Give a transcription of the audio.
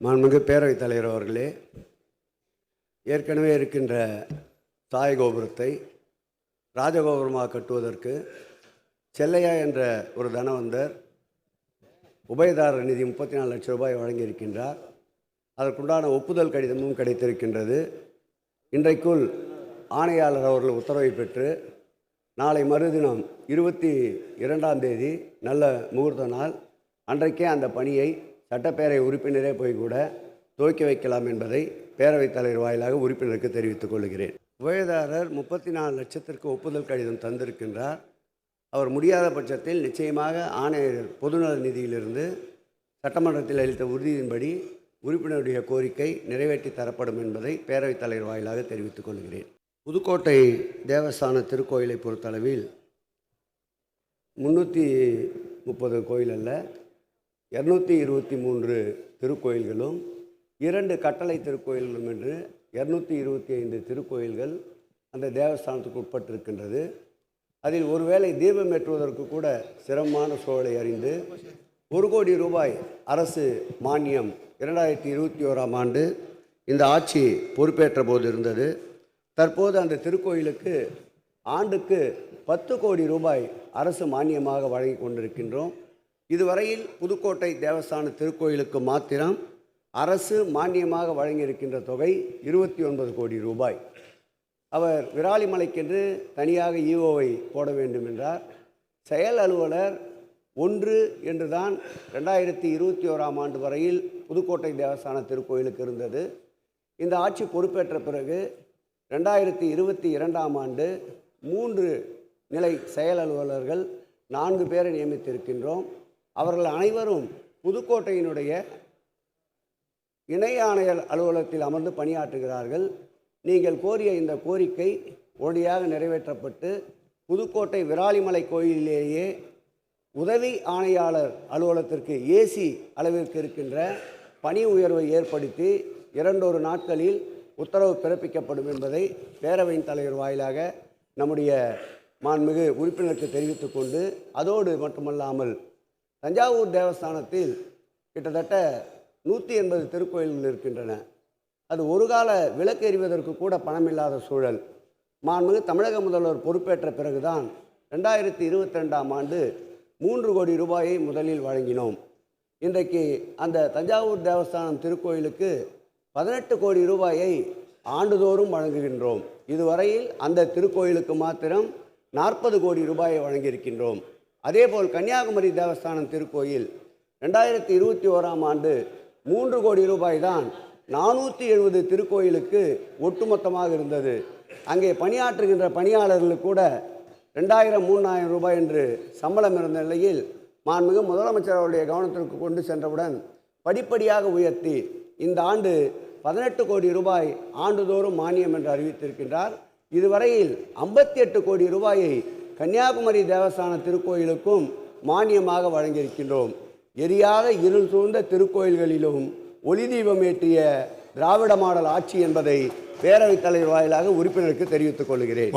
மாண்புமிகு பேரவைத் தலைவர் அவர்களே ஏற்கனவே இருக்கின்ற தாய் கோபுரத்தை ராஜகோபுரமாக கட்டுவதற்கு செல்லையா என்ற ஒரு தனவந்தர் உபயதாரர் நிதி முப்பத்தி நாலு லட்சம் ரூபாய் வழங்கியிருக்கின்றார். அதற்குண்டான ஒப்புதல் கடிதமும் கிடைத்திருக்கின்றது. இன்றைக்குள் ஆணையாளர் அவர்கள் உத்தரவை பெற்று நாளை மறுதினம் இருபத்தி இரண்டாம் தேதி நல்ல முகூர்த்த நாள் அன்றைக்கே அந்த பணியை சட்டப்பேரவை உறுப்பினரே போய் கூட துவக்கி வைக்கலாம் என்பதை பேரவைத் தலைவர் வாயிலாக உறுப்பினருக்கு தெரிவித்துக் கொள்கிறேன். உபயதாரர் முப்பத்தி நாலு லட்சத்திற்கு ஒப்புதல் கடிதம் தந்திருக்கின்றார். அவர் முடியாத பட்சத்தில் நிச்சயமாக ஆணையர் பொதுநல நிதியிலிருந்து சட்டமன்றத்தில் அளித்த உறுதியின்படி உறுப்பினருடைய கோரிக்கை நிறைவேற்றி தரப்படும் என்பதை பேரவைத் தலைவர் வாயிலாக தெரிவித்துக் கொள்கிறேன். புதுக்கோட்டை தேவஸ்தான திருக்கோயிலை பொறுத்தளவில் முந்நூற்றி முப்பது கோயில் அல்ல இரநூத்தி இருபத்தி மூன்று திருக்கோயில்களும் இரண்டு கட்டளை திருக்கோயில்களும் என்று இரநூத்தி இருபத்தி ஐந்து திருக்கோயில்கள் அந்த தேவஸ்தானத்துக்கு உட்பட்டிருக்கின்றது. அதில் ஒருவேளை தீபம் ஏற்றுவதற்கு கூட சிரமமான சூழலை அறிந்து ஒரு கோடி ரூபாய் அரசு மானியம் இரண்டாயிரத்தி இருபத்தி ஓராம் ஆண்டு இந்த ஆட்சி பொறுப்பேற்ற போது இருந்தது. தற்போது அந்த திருக்கோயிலுக்கு ஆண்டுக்கு பத்து கோடி ரூபாய் அரசு மானியமாக வழங்கி கொண்டிருக்கின்றோம். இதுவரையில் புதுக்கோட்டை தேவஸ்தான திருக்கோயிலுக்கு மாத்திரம் அரசு மானியமாக வழங்கியிருக்கின்ற தொகை இருபத்தி ஒன்பது கோடி ரூபாய். அவர் விராலிமலைக்கென்று தனியாக இஓவை போட வேண்டும் என்றார். செயல் அலுவலர் ஒன்று என்று தான் ரெண்டாயிரத்தி இருபத்தி ஓராம் ஆண்டு வரையில் புதுக்கோட்டை தேவஸ்தான திருக்கோயிலுக்கு இருந்தது. இந்த ஆட்சி பொறுப்பேற்ற பிறகு ரெண்டாயிரத்தி இருபத்தி இரண்டாம் ஆண்டு மூன்று நிலை செயல் அலுவலர்கள் நான்கு பேரை நியமித்திருக்கின்றோம். அவர்கள் அனைவரும் புதுக்கோட்டையினுடைய இணை ஆணையர் அலுவலகத்தில் அமர்ந்து பணியாற்றுகிறார்கள். நீங்கள் கோரிய இந்த கோரிக்கை உடனடியாக நிறைவேற்றப்பட்டு புதுக்கோட்டை விராலிமலை கோயிலிலேயே உதவி ஆணையாளர் அலுவலகத்திற்கு ஏசி அளவிற்கு இருக்கின்ற பணி உயர்வை ஏற்படுத்தி இரண்டொரு நாட்களில் உத்தரவு பிறப்பிக்கப்படும் என்பதை பேரவையின் தலைவர் வாயிலாக நம்முடைய மாண்புமிகு உறுப்பினருக்கு தெரிவித்துக்கொண்டு அதோடு மட்டுமல்லாமல் தஞ்சாவூர் தேவஸ்தானத்தில் கிட்டத்தட்ட நூற்றி எண்பது திருக்கோயில்கள் இருக்கின்றன. அது ஒரு கால விளக்கு எறிவதற்கு கூட பணமில்லாத சூழல். மாண்புமிகு தமிழக முதல்வர் பொறுப்பேற்ற பிறகுதான் ரெண்டாயிரத்தி இருபத்தி ரெண்டாம் ஆண்டு மூன்று கோடி ரூபாயை முதலில் வழங்கினோம். இன்றைக்கு அந்த தஞ்சாவூர் தேவஸ்தானம் திருக்கோயிலுக்கு பதினெட்டு கோடி ரூபாயை ஆண்டுதோறும் வழங்குகின்றோம். இதுவரையில் அந்த திருக்கோயிலுக்கு மாத்திரம் நாற்பது கோடி ரூபாயை வழங்கியிருக்கின்றோம். அதேபோல் கன்னியாகுமரி தேவஸ்தானம் திருக்கோயில் ரெண்டாயிரத்தி இருபத்தி ஓராம் ஆண்டு மூன்று கோடி ரூபாய் தான் நானூற்றி எழுபது திருக்கோயிலுக்கு ஒட்டுமொத்தமாக இருந்தது. அங்கே பணியாற்றுகின்ற பணியாளர்களுக்கு கூட ரெண்டாயிரம் மூணாயிரம் ரூபாய் என்று சம்பளம் இருந்த நிலையில் மாண்புமிகு முதலமைச்சர் அவருடைய கவனத்திற்கு கொண்டு சென்றவுடன் படிப்படியாக உயர்த்தி இந்த ஆண்டு பதினெட்டு கோடி ரூபாய் ஆண்டுதோறும் மானியம் என்று அறிவித்திருக்கின்றார். இதுவரையில் ஐம்பத்தி எட்டு கோடி ரூபாயை கன்னியாகுமரி தேவஸ்தான திருக்கோயிலுக்கும் மானியமாக வழங்கியிருக்கின்றோம். எரியாத இருள் சூழ்ந்த திருக்கோயில்களிலும் ஒளி தீபம் ஏற்றிய திராவிட மாடல் ஆட்சி என்பதை பேரவைத் தலைவர் வாயிலாக உறுப்பினருக்கு தெரிவித்துக் கொள்கிறேன்.